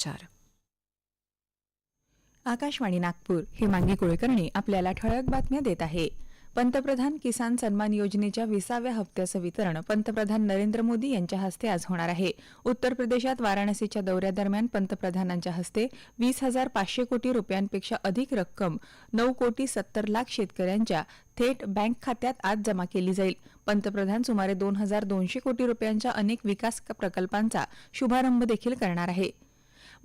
समाचार आकाशवाणी नागपूर हे मांगी कुळकर्णी आपल्याला ठळक बातम्या देत आहे. पंतप्रधान किसान सन्मान योजनेच्या विसाव्या हप्त्याचं वितरण पंतप्रधान नरेंद्र मोदी यांच्या हस्ते आज होणार आहे. उत्तर प्रदेशात वाराणसीच्या दौऱ्यादरम्यान पंतप्रधानांच्या हस्ते वीस हजार पाचशे कोटी रुपयांपेक्षा अधिक रक्कम नऊ कोटी सत्तर लाख शेतकऱ्यांच्या थेट बँक खात्यात आज जमा केली जाईल. पंतप्रधान सुमारे दोन हजार दोनशे कोटी रुपयांच्या अनेक विकास प्रकल्पांचा शुभारंभ देखील करणार आहे.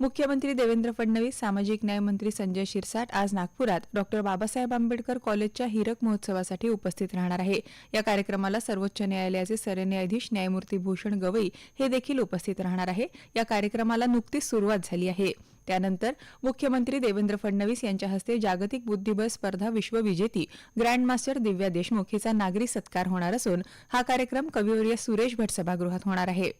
मुख्यमंत्री देवेंद्र फडणवीस सामाजिक न्याय मंत्री संजय शिरसाट आज नागपुरात डॉक्टर बाबासाहेब आंबेडकर कॉलेजच्या हिरक महोत्सवासाठी उपस्थित राहणार आहे. या कार्यक्रमाला सर्वोच्च न्यायालयाचे सरन्यायाधीश न्यायमूर्ती भूषण गवई हे देखील उपस्थित राहणार आहे. या कार्यक्रमाला नुकतीच सुरुवात झाली आहे. त्यानंतर मुख्यमंत्री देवेंद्र फडणवीस यांच्या हस्ते जागतिक बुद्धिबळ स्पर्धा विश्वविजेती ग्रँडमास्टर दिव्या देशमुख हिचा नागरी सत्कार होणार असून हा कार्यक्रम कविवर्य सुरेश भट सभागृहात होणार आहे.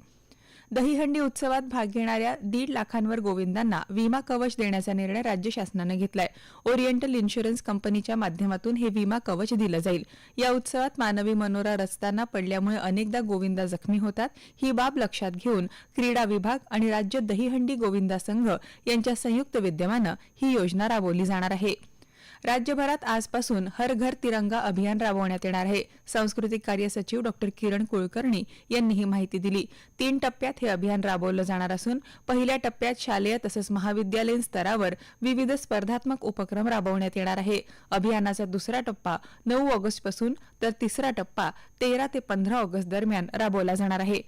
दहीहंडी उत्सवात भाग घेणाऱ्या दीड लाखांवर गोविंदांना विमा कवच देण्याचा निर्णय राज्य शासनानं घेतलाय. ओरिएंटल इन्शुरन्स कंपनीच्या माध्यमातून हे विमा कवच दिलं जाईल. या उत्सवात मानवी मनोरा रचताना पडल्यामुळे अनेकदा गोविंदा जखमी होतात. ही बाब लक्षात घेऊन क्रीडा विभाग आणि राज्य दहीहंडी गोविंदा संघ यांच्या संयुक्त विद्यमानं ही योजना राबवली जाणार आहे. राज्यभरात आजपासून हर घर तिरंगा अभियान राबवण्यात येणार आहे. सांस्कृतिक कार्य सचिव डॉक्टर किरण कुलकर्णी यांनी ही माहिती दिली. तीन टप्प्यात हे अभियान राबवलं जाणार असून पहिल्या टप्प्यात शालेय तसंच महाविद्यालयीन स्तरावर विविध स्पर्धात्मक उपक्रम राबवण्यात येणार आहे. अभियानाचा दुसरा टप्पा नऊ ऑगस्टपासून तर तिसरा टप्पा तेरा ते पंधरा ऑगस्ट दरम्यान राबवला जाणार आहे.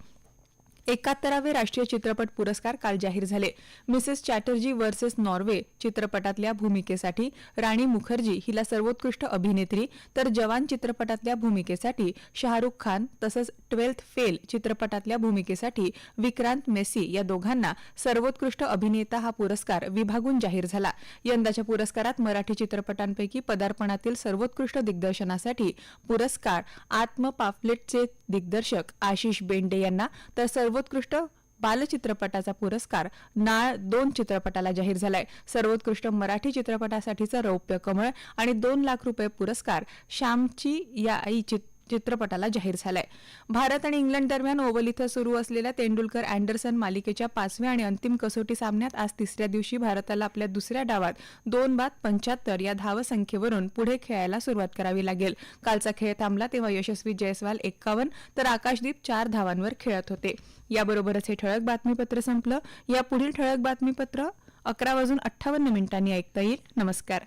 एकाहत्तरावे राष्ट्रीय चित्रपट पुरस्कार काल जाहीर झाले. मिसेस चॅटर्जी वर्सेस नॉर्वे चित्रपटातल्या भूमिकेसाठी राणी मुखर्जी हिला सर्वोत्कृष्ट अभिनेत्री तर जवान चित्रपटातल्या भूमिकेसाठी शाहरुख खान तसंच ट्वेल्थ फेल चित्रपटातल्या भूमिकेसाठी विक्रांत मेसी या दोघांना सर्वोत्कृष्ट अभिनेता हा पुरस्कार विभागून जाहीर झाला. यंदाच्या पुरस्कारात मराठी चित्रपटांपैकी पदार्पणातील सर्वोत्कृष्ट दिग्दर्शनासाठी पुरस्कार आत्म पाफलेटचे दिग्दर्शक आशिष बेंडे यांना तर सर्व सर्वोत्कृष्ट बालचित्रपटाचा पुरस्कार नाळ दोन चित्रपटाला जाहीर झालाय. सर्वोत्कृष्ट मराठी चित्रपटासाठीचा रौप्य कमळ आणि दोन लाख रुपये पुरस्कार श्यामची या आई चित चित्रपटाला जाहीर झालाय. भारत आणि इंग्लंड दरम्यान ओव्हल इथं सुरू असलेल्या तेंडुलकर अँडरसन मालिकेच्या पाचव्या आणि अंतिम कसोटी सामन्यात आज तिसऱ्या दिवशी भारताला आपल्या दुसऱ्या डावात दोन बाद पंच्याहत्तर या धावसंख्येवरून पुढे खेळायला सुरुवात करावी लागेल. कालचा खेळ थांबला तेव्हा यशस्वी जयस्वाल एक्कावन्न तर आकाशदीप चार धावांवर खेळत होते. याबरोबरच हे ठळक बातमीपत्र संपलं. या पुढील ठळक बातमीपत्र अकरा वाजून अठ्ठावन्न मिनिटांनी ऐकता येईल. नमस्कार.